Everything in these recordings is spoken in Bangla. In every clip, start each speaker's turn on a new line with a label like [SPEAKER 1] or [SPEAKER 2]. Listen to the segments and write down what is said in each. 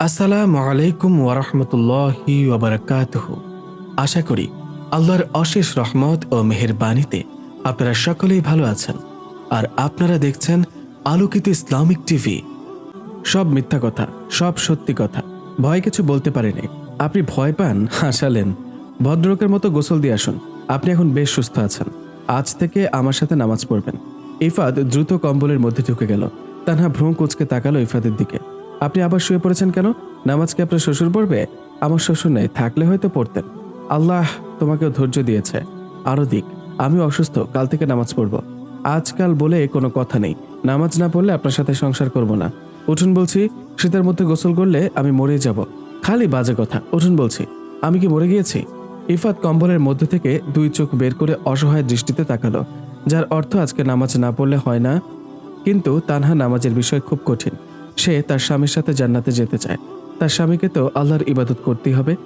[SPEAKER 1] আসসালামু আলাইকুম ওরহমতুল্লাহি ওবরাকাতুহ আশা করি আল্লাহর অশেষ রহমত ও মেহেরবানিতে আপনারা সকলেই ভালো আছেন আর আপনারা দেখছেন আলোকিত ইসলামিক টিভি। সব মিথ্যা কথা, সব সত্যি কথা, ভয় কিছু বলতে পারেনি। আপনি ভয় পান, হাসালেন। ভদ্রলোকের মতো গোসল দিয়ে আসুন। আপনি এখন বেশ সুস্থ আছেন। আজ থেকে আমার সাথে নামাজ পড়বেন। ইফাদ দ্রুত কম্বলের মধ্যে ঢুকে গেল। তানহা ভ্রু কুচকে তাকালো ইফাদের দিকে। আপনি আবার শুয়ে পড়েছেন কেন? নামাজ কি আপনার শ্বশুর পড়বে? আমার শ্বশুর নেই, থাকলে হয়তো পড়তেন। আল্লাহ তোমাকেও ধৈর্য দিয়েছে। আরও দিক আমি অসুস্থ, কাল থেকে নামাজ পড়ব। আজকাল বলে কোনো কথা নেই। নামাজ না পড়লে আপনার সাথে সংসার করব না। উঠুন বলছি, শীতের মধ্যে গোসল করলে আমি মরে যাব। খালি বাজে কথা, উঠুন বলছি। আমি কি মরে গিয়েছি? ইফাত কম্বলের মধ্যে থেকে দুই চোখ বের করে অসহায় দৃষ্টিতে তাকালো, যার অর্থ আজকে নামাজ না পড়লে হয় না। কিন্তু তানহা নামাজের বিষয় খুব কঠিন। সে তার স্বামীর সাথে জান্নাতে যেতে চায়। তার স্বামীকে তো আল্লাহর ইবাদত করতেই হবে।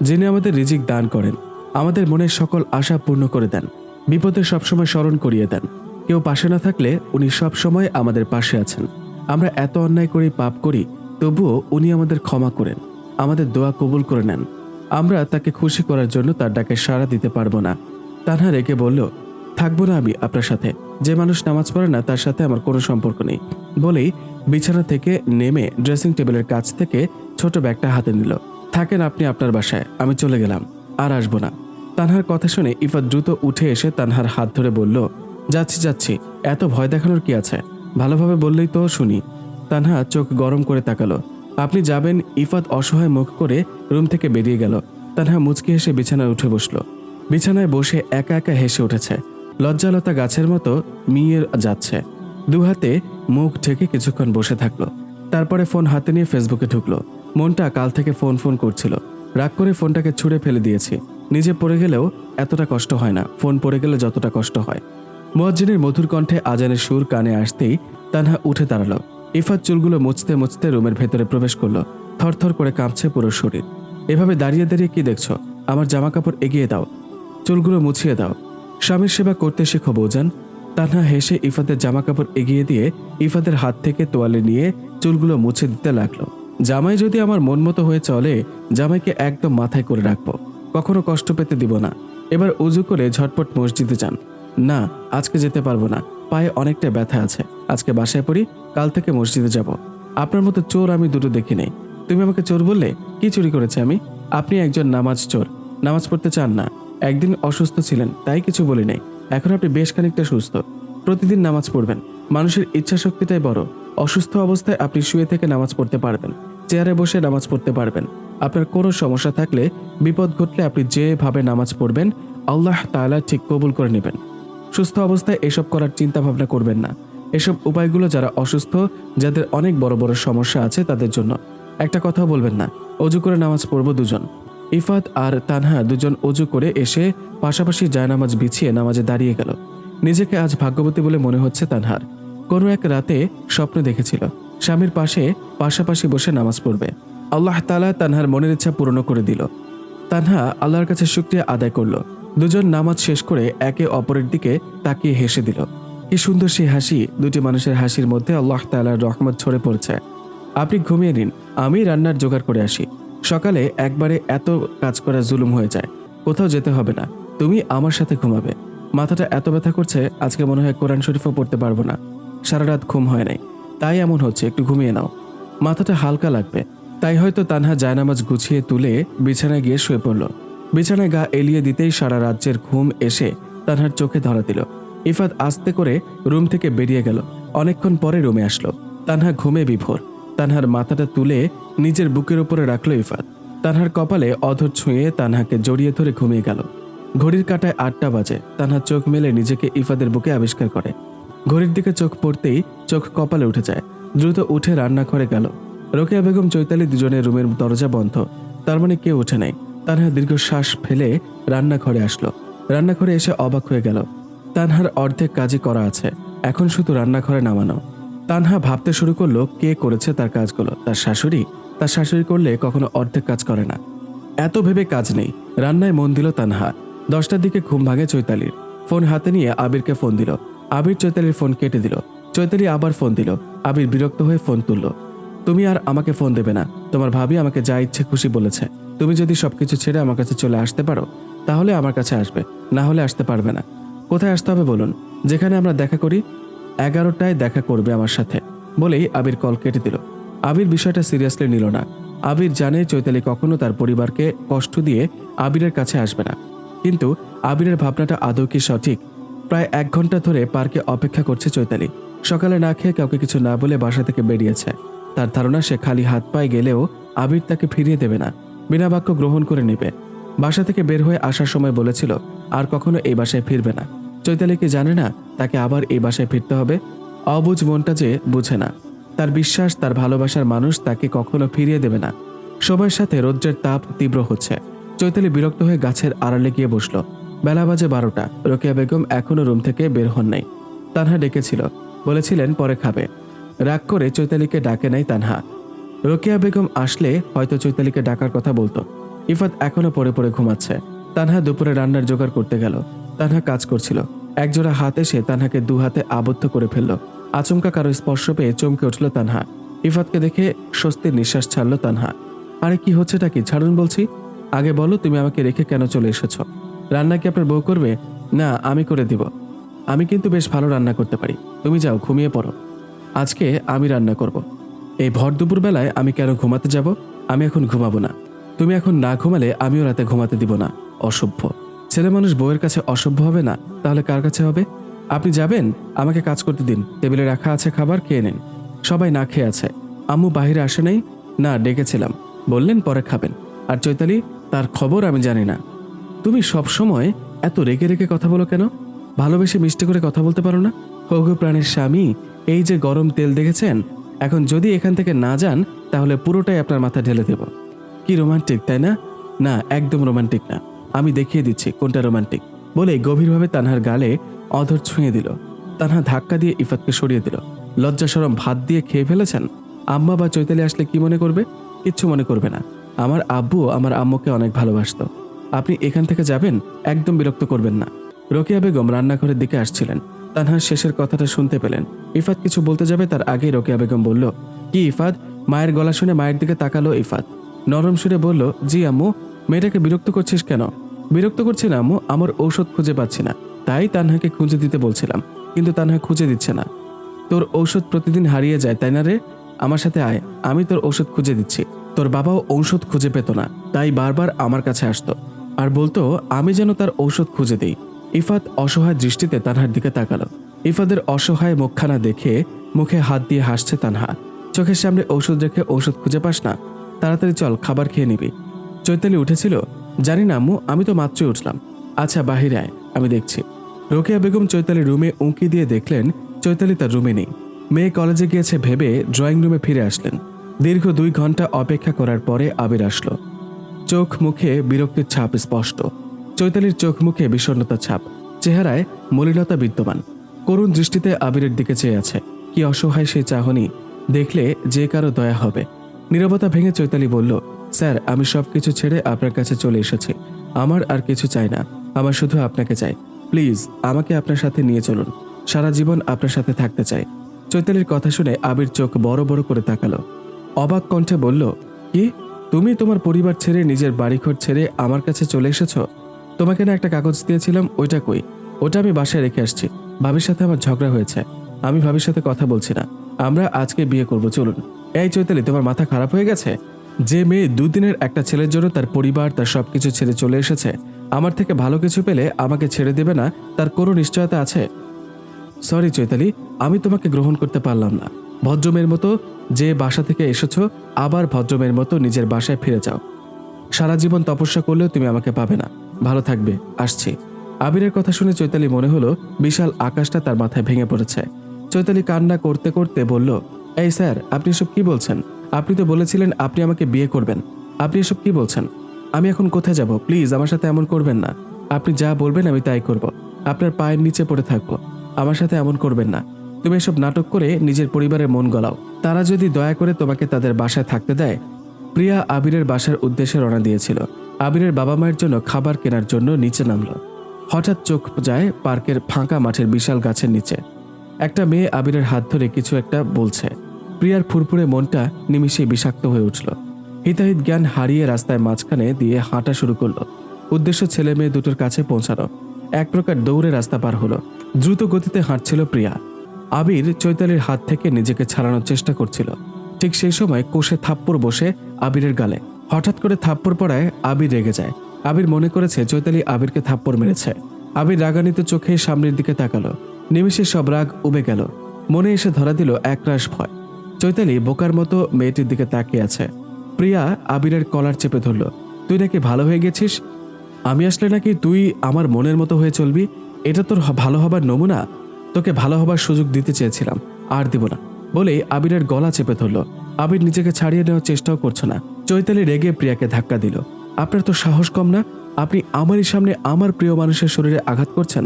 [SPEAKER 1] যিনি আমাদের রিজিক দান করেন, আমাদের মনের সকল আশা পূর্ণ করে দেন, বিপদে সবসময় স্মরণ করিয়ে দেন। কেউ পাশে না থাকলে উনি সবসময় আমাদের পাশে আছেন। আমরা এত অন্যায় করি পাপ করি, তবুও উনি আমাদের ক্ষমা করেন, আমাদের দোয়া কবুল করে নেন। আমরা তাকে খুশি করার জন্য তার ডাকে সাড়া দিতে পারব না। তানহা রেগে বলল, থাকব না আমি আপনার সাথে। যে মানুষ নামাজ পড়ে না, তার সাথে আমার কোনো সম্পর্ক নেই। বলেই বিছানা থেকে নেমে ড্রেসিং টেবিলের কাছ থেকে ছোট ব্যাগটা হাতে নিল। থাকেন আপনি আপনার বাসায়, আমি চলে গেলাম, আর আসব না। তানহার কথা শুনে ইফাত দ্রুত উঠে এসে তানহার হাত ধরে বলল, যাচ্ছি যাচ্ছি, এত ভয় দেখানোর কি আছে? ভালোভাবে বললেই তো শুনি। তানহা চোখ গরম করে তাকালো। আপনি যাবেন? ইফাত অসহায় মুখ করে রুম থেকে বেরিয়ে গেল। তানহা মুচকি হেসে বিছানায় উঠে বসল। বিছানায় বসে একা একা হেসে উঠেছে। লজ্জালতা গাছের মতো মিয়ে যাচ্ছে। দু হাতে মুখ ঢেকে কিছুক্ষণ বসে থাকল। তারপরে ফোন হাতে নিয়ে ফেসবুকে ঢুকলো। মনটা কাল থেকে ফোন ফোন করছিল। রাগ করে ফোনটাকে ছুঁড়ে ফেলে দিয়েছি। নিজে পড়ে গেলেও এতটা কষ্ট হয় না। ফোন পড়ে গেলে যতটা কষ্ট হয়। মুয়াজ্জিনের মধুর কণ্ঠে আজানের সুর কানে আসতেই তানহা উঠে দাঁড়াল। ইফাত চুলগুলো মুছতে মুছতে রুমের ভেতরে প্রবেশ করল। থরথর করে কাঁপছে পুরো শরীর। এভাবে দাঁড়িয়ে দাঁড়িয়ে কি দেখছ? আমার জামা কাপড় এগিয়ে দাও। চুলগুলো মুছিয়ে দাও। স্বামীর সেবা করতে শেখো বৌজান তানহা হেসে ইফাদের জামা কাপড় এগিয়ে দিয়ে ইফাদের হাত থেকে তোয়ালে নিয়ে চুলগুলো মুছে দিতে লাগল। জামাই যদি আমার মন মতো হয়ে চলে, জামাইকে একদম মাথায় করে রাখব। কখনো কষ্ট পেতে দিব না। এবার উজু করে ঝটপট মসজিদে যান। না, আজকে যেতে পারব না। পায়ে অনেকটা ব্যথা আছে। আজকে বাসায় পড়ি, কাল থেকে মসজিদে যাব। আপনার মতো চোর আমি দুটো দেখি নেই। তুমি আমাকে চোর বললে? কি চুরি করেছে আমি? আপনি একজন নামাজ চোর। নামাজ পড়তে চান না। একদিন অসুস্থ ছিলেন, তাই কিছু বলি নাই। এখন আপনি বেশ খানিকটা সুস্থ। প্রতিদিন নামাজ পড়বেন। মানুষের ইচ্ছা শক্তিটাই বড়। অসুস্থ অবস্থায় আপনি শুয়ে থেকে নামাজ পড়তে পারবেন। চেয়ারে বসে নামাজ পড়তে পারবেন। আপনার কোনো সমস্যা থাকলে, বিপদ ঘটলে আপনি যেভাবে নামাজ পড়বেন, আল্লাহ তাআলা ঠিক কবুল করে নেবেন। সুস্থ অবস্থায় এসব করার চিন্তা ভাবনা করবেন না। এসব উপায়গুলো যারা অসুস্থ, যাদের অনেক বড় বড় সমস্যা আছে তাদের জন্য। একটা কথা বলবেন না, অজু করে নামাজ পড়ব দুজন। ইফাত আর তানহা দুজন অজু করে এসে পাশাপাশি জায়নামাজ বিছিয়ে নামাজে দাঁড়িয়ে গেল। নিজেকে আজ ভাগ্যবতী বলে মনে হচ্ছে তানহার। কোনো এক রাতে স্বপ্ন দেখেছিল। স্বামীর পাশে পাশাপাশি বসে নামাজ পড়বে। আল্লাহ তালা তানহার মনের ইচ্ছা পূর্ণ করে দিল। তানহা আল্লাহর কাছে শুক্রিয়া আদায় করল। দুজন নামাজ শেষ করে একে অপরের দিকে তাকিয়ে হেসে দিল। কি সুন্দর সেই হাসি, দুটি মানুষের হাসির মধ্যে আল্লাহ তালার রহমত ছড়ে পড়ছে। আপনি ঘুমিয়ে নিন, আমি রান্নার জোগাড় করে আসি। সকালে একবারে এত কাজ করা জুলুম হয়ে যায়। কোথাও যেতে হবে না। তুমি আমার সাথে ঘুমাবে। মাথাটা এত ব্যথা করছে, আজকে মনে হয় কোরআন শরীফও পড়তে পারব না। সারা রাত ঘুম হয় নাই। তাই এমন হচ্ছে, একটু ঘুমিয়ে নাও। মাথাটা হালকা লাগবে। তাই হয়তো তানহা জায়নামাজ গুছিয়ে তুলে বিছানায় গিয়ে শুয়ে পড়ল। বিছানায় গা এলিয়ে দিতেই সারা রাজ্যের ঘুম এসে তানহার চোখে ধরা দিল। ইফাত আস্তে করে রুম থেকে বেরিয়ে গেল। অনেকক্ষণ পরে রুমে আসলো। তানহা ঘুমে বিভোর। তানহার মাথাটা তুলে নিজের বুকের উপরে রাখল ইফাত। তানহার কপালে অধর ছুঁয়ে তানহাকে জড়িয়ে ধরে ঘুমিয়ে গেল। ঘড়ির কাটায় আটটা বাজে। তানহা চোখ মেলে নিজেকে ইফাদের বুকে আবিষ্কার করে। ঘড়ির দিকে চোখ পড়তেই চোখ কপালে উঠে যায়। দ্রুত উঠে রান্নাঘরে গেল। রোকেয়া বেগম চৈতালি দুজনের রুমের দরজা বন্ধ। তার মানে কেউ ওঠে নাই। তানহা দীর্ঘ শ্বাস ফেলে রান্নাঘরে আসলো। রান্নাঘরে এসে অবাক হয়ে গেল। তানহার অর্ধেক কাজই করা আছে। এখন শুধু রান্নাঘরে নামানো। তানহা ভাবতে শুরু করল, কে করেছে তার কাজগুলো? তার শাশুড়ি? তার শাশুড়ি করলে কখনো অর্ধেক কাজ করে না। এত ভেবে কাজ নেই। রান্নায় মন দিল তানহা। দশটার দিকে ঘুম ভাঙে চৈতালির। ফোন হাতে নিয়ে আবিরকে ফোন দিল। আবির চৈতালির ফোন কেটে দিল। চৈতালি আবার ফোন দিল। আবির বিরক্ত হয়ে ফোন তুলল। তুমি আর আমাকে ফোন দেবে না। তোমার ভাবি আমাকে যা ইচ্ছে খুশি বলেছে। তুমি যদি সবকিছু ছেড়ে আমার কাছে চলে আসতে পারো, তাহলে আমার কাছে আসবে। না হলে আসতে পারবে না। কোথায় আসতে হবে বলুন? যেখানে আমরা দেখা করি এগারোটায় দেখা করবে আমার সাথে, বলেই আবির কল কেটে দিল। আবির বিষয়টা সিরিয়াসলি নিল না। আবির জানে চৈতালি কখনো তার পরিবারকে কষ্ট দিয়ে আবিরের কাছে আসবে না। কিন্তু আবিরের ভাবনাটা আদৌ কি সঠিক? প্রায় এক ঘণ্টা ধরে পার্কে অপেক্ষা করছে চৈতালি। সকালে না খেয়ে কাউকে কিছু না বলে বাসা থেকে বেরিয়েছে। তার ধারণা, সে খালি হাত পায়ে গেলেও আবির তাকে ফিরিয়ে দেবে না। বিনা বাক্য গ্রহণ করে নেবে। বাসা থেকে বের হয়ে আসার সময় বলেছিল, আর কখনো এই বাসায় ফিরবে না। চৈতালি কি জানে না তাকে আবার এই বাসায় ফিরতে হবে। অবুঝ মনটা যে বুঝে না। তার বিশ্বাস, তার ভালোবাসার মানুষ তাকে কখনো ফিরিয়ে দেবে না। সময়ের সাথে রৌদ্রের তাপ তীব্র হচ্ছে। চৈতালি বিরক্ত হয়ে গাছের আড়ালে গিয়ে বসল। বেলা বাজে বারোটা। রোকেয়া বেগম এখনও রুম থেকে বের হন নাই। তানহা ডেকেছিল। বলেছিলেন পরে খাবে। রাগ করে চৈতালিকে ডাকে নাই তানহা। রোকেয়া বেগম আসলে হয়তো চৈতালিকে ডাকার কথা বলতো। ইফাত এখনও পরে পড়ে ঘুমাচ্ছে। তানহা দুপুরে রান্নার জোগাড় করতে গেল। তানহা কাজ করছিল। একজোড়া হাত এসে তানহাকে দু হাতে আবদ্ধ করে ফেলল। আচমকা কারও স্পর্শ পেয়ে চমকে উঠল তানহা। ইফাতকে দেখে স্বস্তির নিঃশ্বাস ছাড়ল তানহা। আরে, কি হচ্ছেটা কি? ছাড়ুন বলছি। আগে বলো, তুমি আমাকে রেখে কেন চলে এসেছ? রান্না কি আপনার বউ করবে? না, আমি করে দিব। আমি কিন্তু বেশ ভালো রান্না করতে পারি। তুমি যাও, ঘুমিয়ে পড়ো। আজকে আমি রান্না করব। এই ভর দুপুর বেলায় আমি কেন ঘুমাতে যাব? আমি এখন ঘুমাবো না। তুমি এখন না ঘুমালে আমিও রাতে ঘুমাতে দিব না। অসভ্য। ছেলে মানুষ বউয়ের কাছে অসভ্য হবে না? তাহলে কার কাছে হবে? আপনি যাবেন? আমাকে কাজ করতে দিন। টেবিলে রাখা আছে খাবার, খেয়ে নিন। সবাই না খেয়ে আছে। আম্মু বাহিরে আসে নাই? না, ডেকেছিলাম। বললেন, পরে খাবেন। আর চৈতালি, তার খবর আমি জানি না। তুমি সব সময় এত রেগে রেগে কথা বলো কেন? ভালোবেসে মিষ্টি করে কথা বলতে পারো না? হগু প্রাণের স্বামী, এই যে গরম তেল দেখেছেন? এখন যদি এখান থেকে না যান, তাহলে পুরোটাই আপনার মাথা ঢেলে দেব। কি রোমান্টিক, তাই না? না, একদম রোমান্টিক না। আমি দেখিয়ে দিচ্ছি কোনটা রোমান্টিক। বলে গভীরভাবে তানহার গালে অধর ছুঁয়ে দিল। তানহা ধাক্কা দিয়ে ইফাতকে সরিয়ে দিল। লজ্জা সরম ভাত দিয়ে খেয়ে ফেলেছেন? আম্মা বা চৈতালি আসলে কি মনে করবে? কিচ্ছু মনে করবে না। আমার আব্বু আমার আম্মুকে অনেক ভালোবাসতো। আপনি এখান থেকে যাবেন? একদম বিরক্ত করবেন না। রোকেয়া বেগম রান্নাঘরের দিকে আসছিলেন। তানহার শেষের কথাটা শুনতে পেলেন। ইফাত কিছু বলতে যাবে তার আগেই রোকেয়া বেগম বলল, কি ইফাত? মায়ের গলা শুনে মায়ের দিকে তাকালো ইফাত। নরম সুরে বলল, জি আম্মু, মেয়েটাকে বিরক্ত করছিস কেন? বিরক্ত করছি না আম্মু আমার ঔষধ খুঁজে পাচ্ছি না। তাই তানহাকে খুঁজে দিতে বলছিলাম, কিন্তু তানহা খুঁজে দিচ্ছে না। তোর ঔষধ প্রতিদিন হারিয়ে যায়, তাই না রে? আমার সাথে আয়, আমি তোর ঔষধ খুঁজে দিচ্ছি। তোর বাবাও ঔষধ খুঁজে পেত না, তাই বারবার আমার কাছে আসতো। আর বলতো, আমি যেন তার ঔষধ খুঁজে দিই। ইফাত অসহায় দৃষ্টিতে তানহার দিকে তাকালো। ইফাদের অসহায় মুখখানা দেখে মুখে হাত দিয়ে হাসছে তানহা। চোখের সামনে ঔষধ রেখে ঔষধ খুঁজে পাস না। তাড়াতাড়ি চল, খাবার খেয়ে নিবি। চৈতালি উঠেছিল জানি না, আম্মু, আমি তো মাত্রই উঠলাম। আচ্ছা বাহিরে আয়, আমি দেখছি। রোকেয়া বেগম চৈতালি রুমে উঁকি দিয়ে দেখলেন চৈতালি তার রুমে নেই। মেয়ে কলেজে গিয়েছে ভেবে ড্রয়িং রুমে ফিরে আসলেন। দীর্ঘ দুই ঘণ্টা অপেক্ষা করার পরে আবির আসলো। চোখ মুখে বিরক্তির ছাপ স্পষ্ট। চৈতালির চোখ মুখে বিষণ্ণতার ছাপ। চেহারায় মলিনতা বিদ্যমান। করুণ দৃষ্টিতে আবিরের দিকে চেয়ে আছে। কি অসহায় সেই চাহনি, দেখলে যে কারও দয়া হবে। নীরবতা ভেঙে চৈতালি বলল স্যার, আমি সব কিছু ছেড়ে আপনার কাছে চলে এসেছি। আমার আর কিছু চাই না। আমার শুধু আপনাকে চাই। প্লিজ, আমাকে আপনার সাথে নিয়ে চলুন। সারা জীবন আপনার সাথে থাকতে চাই। চৈতালির কথা শুনে আবির চোখ বড় বড় করে তাকালো। অবাক কণ্ঠে বলল, কি? তুমি তোমার পরিবার ছেড়ে নিজের বাড়িঘর ছেড়ে আমার কাছে চলে এসেছ? তোমাকে না একটা কাগজ দিয়েছিলাম, ওইটা কই? ওটা আমি বাসায় রেখে আসছি। ভাবির সাথে আমার ঝগড়া হয়েছে। আমি ভাবির সাথে কথা বলছি না। আমরা আজকে বিয়ে করব, চলুন। এই চৈতালি, তোমার মাথা খারাপ হয়ে গেছে? যে মেয়ে দুদিনের একটা ছেলের জন্য তার পরিবার, তার সবকিছু ছেড়ে চলে এসেছে, আমার থেকে ভালো কিছু পেলে আমাকে ছেড়ে দেবে না, তার কোনো নিশ্চয়তা আছে? সরি চৈতালি, আমি তোমাকে গ্রহণ করতে পারলাম না। ভদ্রমের মতো যে বাসা থেকে এসেছ, আবার ভদ্রমের মতো নিজের বাসায় ফিরে যাও। সারা জীবন তপস্যা করলেও তুমি আমাকে পাবে না। ভালো থাকবে, আসছি। আবিরের কথা শুনে চৈতালি মনে হলো, বিশাল আকাশটা তার মাথায় ভেঙে পড়েছে। চৈতালি কান্না করতে করতে বলল, এই স্যার, আপনি এসব কি বলছেন? আপনি তো বলেছিলেন আপনি আমাকে বিয়ে করবেন। আপনি এসব কি বলছেন? আমি এখন কোথায় যাব? প্লিজ, আমার সাথে এমন করবেন না। আপনি যা বলবেন আমি তাই করব। আপনার পায়ের নিচে পড়ে থাকব। আমার সাথে এমন করবেন না। তুমি এসব নাটক করে নিজের পরিবারের মন গলাও। তারা যদি দয়া করে তোমাকে তাদের বাসায় থাকতে দেয়, প্রিয়া আবিরের বাসার উদ্দেশ্যে রওনা দিয়েছিল। আবিরের বাবা মায়ের জন্য খাবার কেনার জন্য নিচে নামলো। হঠাৎ চোখ যায় পার্কের ফাঁকা মাঠের বিশাল গাছের নিচে। একটা মেয়ে আবিরের হাত ধরে কিছু একটা বলছে। প্রিয়ার ফুরফুরে মনটা নিমিষে বিষাক্ত হয়ে উঠল। হিতাহিত জ্ঞান হারিয়ে রাস্তায় মাঝখানে দিয়ে হাঁটা শুরু করল। উদ্দেশ্য ছেলে মেয়ে দুটোর কাছে পৌঁছানো এক প্রকার দৌড়ে রাস্তা পার হলো। দ্রুত গতিতে হাঁটছিল প্রিয়া। আবির চৈতালির হাত থেকে নিজেকে ছাড়ানোর চেষ্টা করছিল। ঠিক সেই সময় কোষে থাপ্পড় বসে আবিরের গালে। হঠাৎ করে থাপ্পড় পড়ায় আবির রেগে যায়। আবির মনে করেছে চৈতালি আবিরকে থাপ্পড় মেরেছে। আবির রাগান্বিত চোখে সামনের দিকে তাকালো। নিমিষে সব রাগ উবে গেল। মনে এসে ধরা দিল একরাশ ভয়। চৈতালি বোকার মতো মেয়েটির দিকে তাকিয়ে আছে। প্রিয়া আবিরের কলার চেপে ধরল, তুই নাকি ভালো হয়ে গেছিস? আমি আসলে নাকি তুই আমার মনের মতো হয়ে চলবি? এটা তোর ভালো হবার নমুনা? তোকে ভালো হবার সুযোগ দিতে চেয়েছিলাম, আর দিব না। বলেই আবিরের গলা চেপে ধরল। আবির নিজেকে ছাড়িয়ে নেওয়ার চেষ্টাও করছে না। চৈতালি রেগে প্রিয়াকে ধাক্কা দিল, আপনার তো সাহস কম না? আপনি আমারই সামনে আমার প্রিয় মানুষের শরীরে আঘাত করছেন?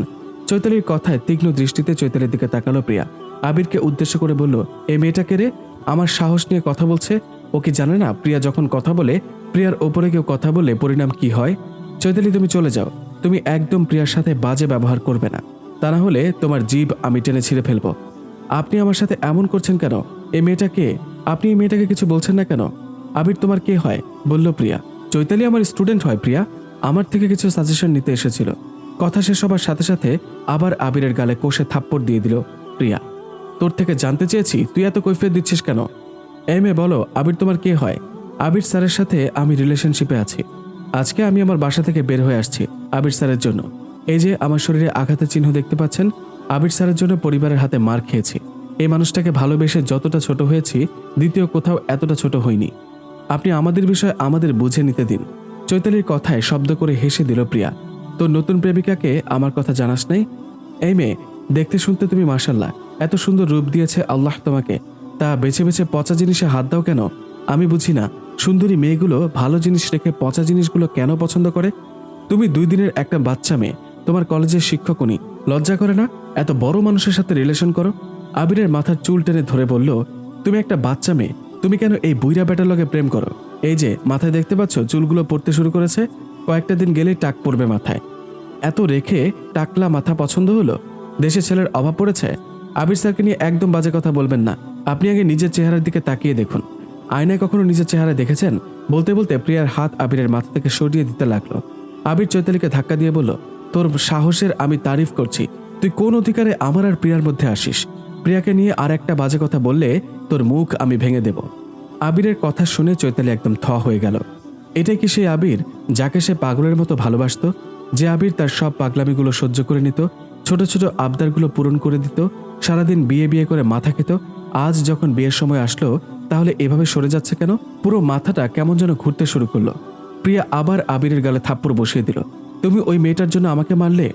[SPEAKER 1] চৈতালির কথায় তীক্ষ্ণ দৃষ্টিতে চৈতালির দিকে তাকালো প্রিয়া। আবিরকে উদ্দেশ্য করে বলল এই মেয়েটাকে রে? আমার সাহস নিয়ে কথা বলছে। ও কি জানে না, প্রিয়া যখন কথা বলে, প্রিয়ার ওপরে কেউ কথা বলে পরিণাম কি হয়? চৈতালি, তুমি চলে যাও। তুমি একদম প্রিয়ার সাথে বাজে ব্যবহার করবে না। তা না হলে তোমার জীব আমি টেনে ছিঁড়ে ফেলব। আপনি আমার সাথে এমন করছেন কেন? এই মেয়েটাকে আপনি এই মেয়েটাকে কিছু বলছেন না কেন? আবির, তোমার কে হয়? বলল প্রিয়া। চৈতালি আমার স্টুডেন্ট হয়, প্রিয়া। আমার থেকে কিছু সাজেশন নিতে এসেছিল। কথা শেষ হবার সাথে সাথে আবার আবিরের গালে কোষে থাপ্পড় দিয়ে দিল প্রিয়া। তোর থেকে জানতে চেয়েছি, তুই এত কৈফিয়ত দিচ্ছিস কেন? এম এ বলো, আবির তোমার কে হয়? আবির স্যারের সাথে আমি রিলেশনশিপে আছি। আজকে আমি আমার বাসা থেকে বের হয়ে আসছি আবির স্যারের জন্য। এই যে আমার শরীরে আঘাতের চিহ্ন দেখতে পাচ্ছেন, আবির স্যারের জন্য পরিবারের হাতে মার খেয়েছি। এই মানুষটাকে ভালোবেসে যতটা ছোট হয়েছি, দ্বিতীয় কোথাও এতটা ছোট হইনি আপনি আমাদের বিষয় আমাদের বুঝে নিতে দিন। চৈতালির কথায় শব্দ করে হেসে দিল প্রিয়া। তোর নতুন প্রেমিকাকে আমার কথা জানাস নাই? এই মেয়ে, দেখতে শুনতে তুমি মার্শাল্লাহ এত সুন্দর রূপ দিয়েছে আল্লাহ তোমাকে। তা বেছে বেছে পচা জিনিসে হাত দাও কেন? আমি বুঝি না, সুন্দরী মেয়েগুলো ভালো জিনিস রেখে পচা জিনিসগুলো কেন পছন্দ করে? তুমি দুই দিনের একটা বাচ্চা মেয়ে, তোমার কলেজের শিক্ষকনি, লজ্জা করে না? এত বড় মানুষের সাথে রিলেশন করো? আবিরের মাথার চুল টেনে ধরে বলল, তুমি একটা বাচ্চা মেয়ে, তুমি কেন এই বুইরা বেটার লগে প্রেম করো? এই যে, মাথায় দেখতে পাচ্ছ, চুলগুলো পড়তে শুরু করেছে, কয়েকটা দিন গেলেই টাক পড়বে মাথায়। এত রেখে টাকলা মাথা পছন্দ হলো? দেশে ছেলের অভাব পড়েছে? আবির স্যারকে নিয়ে একদম বাজে কথা বলবেন না। আপনি আগে নিজের চেহারার দিকে তাকিয়ে দেখুন। আয়নায় কখনো নিজের চেহারা দেখেছেন? বলতে বলতে প্রিয়ার হাত আবিরের মাথা থেকে সরিয়ে দিতে লাগল। আবির চৈতালিকে ধাক্কা দিয়ে বলল, তোর সাহসের আমি তারিফ করছি। তুই কোন অধিকারে আমার আর প্রিয়ার মধ্যে আসিস? প্রিয়াকে নিয়ে আর একটা বাজে কথা বললে তোর মুখ আমি ভেঙে দেব। আবিরের কথা শুনে চৈতালি একদম থ হয়ে গেল। এটাই কি সেই আবির, যাকে সে পাগলের মতো ভালোবাসতো? যে আবির তার সব পাগলামিগুলো সহ্য করে নিত, ছোট ছোট আবদারগুলো পূরণ করে দিত সারাদিন বিয়ে বিয়ে করে মাথা খেত, আজ যখন বিয়ের সময় আসলো, তাহলে এভাবে সরে যাচ্ছে কেন? পুরো মাথাটা কেমন যেন ঘুরতে শুরু করল। প্রিয়া আবার আবিরের গালে থাপ্পড় বসিয়ে দিল, তুমি ওই মেয়েটার জন্য আমাকে মারলে?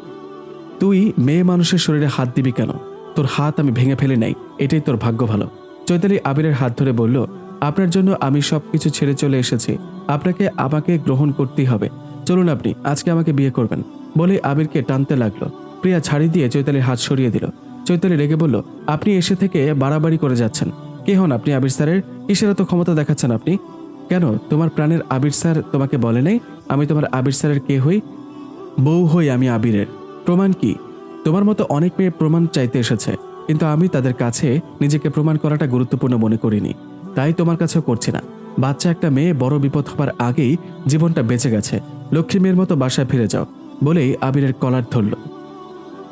[SPEAKER 1] তুই মেয়ে মানুষের শরীরে হাত দিবি কেন? তোর হাত আমি ভেঙে ফেলে নাই, এটাই তোর ভাগ্য ভালো। চৈতালি আবিরের হাত ধরে বলল, আপনার জন্য আমি সব কিছু ছেড়ে চলে এসেছি, আপনাকে, আমাকে গ্রহণ করতেই হবে। চলুন আপনি, আজকে আমাকে বিয়ে করবেন। বলে আবিরকে টানতে লাগল। প্রিয়া ছাড়ি দিয়ে চৈতালির হাত সরিয়ে দিল। চৈতালি রেগে বলল, আপনি এসে থেকে বাড়াবাড়ি করে যাচ্ছেন। কে হন আপনি আবির স্যারের? কিসের এত ক্ষমতা দেখাচ্ছেন আপনি। কেন? তোমার প্রাণের আবির স্যার তোমাকে বলে নাই, আমি তোমার আবির স্যারের কে হই? বউ হই আমি আবিরের। প্রমাণ কি? তোমার মতো অনেক মেয়ে প্রমাণ চাইতে এসেছে, কিন্তু আমি তাদের কাছে নিজেকে প্রমাণ করাটা গুরুত্বপূর্ণ মনে করিনি। তাই তোমার কাছেও করছি না। বাচ্চা একটা মেয়ে বড় বিপদ হবার আগেই জীবনটা বেঁচে গেছে। লক্ষ্মী মেয়ের মতো বাসায় ফিরে যাও। বলেই আবিরের কলার ধরল।